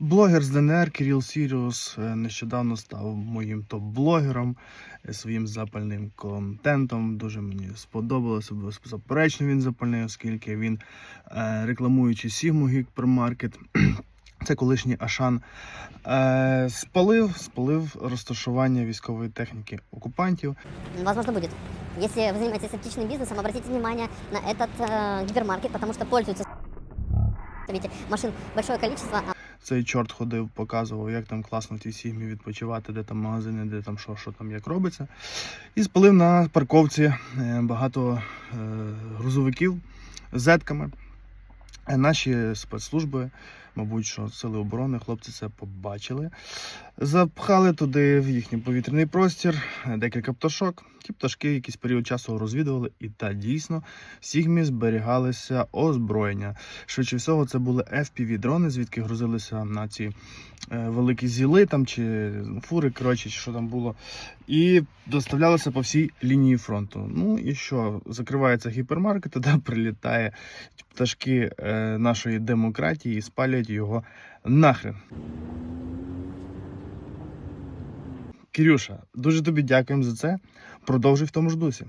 Блогер з ДНР Кирил Сіріус е, нещодавно став моїм топ-блогером е, своїм запальним контентом. Дуже мені сподобалося. Беззаперечно він запальний, оскільки він е, рекламуючи Сігму Гіпермаркет. Це колишній Ашан е, спалив, спалив розташування військової техніки окупантів. Возможно, будет. Если вы занимаетесь аптечным бизнесом, обратите внимание на этот э, гипермаркет, потому что пользуются видите, машин большое количество, а Цей чорт ходив, показував, як там класно в тій сігмі відпочивати, де там магазини, де там що, що там як робиться. І спалив на парковці е, багато е, грузовиків з зетками. Е, Наші спецслужби, мабуть, що сили оборони, хлопці це побачили. Запхали туди в їхній повітряний простір декілька пташок. Ті пташки якийсь період часу розвідували, і та дійсно в Сігмі зберігалися озброєння. Швидше всього, це були fpv дрони, звідки грузилися на ці е, великі зіли там чи фури, коротше, чи що там було. І доставлялися по всій лінії фронту. Ну і що, закривається гіпермаркет, туди прилітає пташки е, нашої демократії і спалюють його нахрен. Кирюша, дуже тобі дякуємо за це. Продовжуй в тому ж дусі.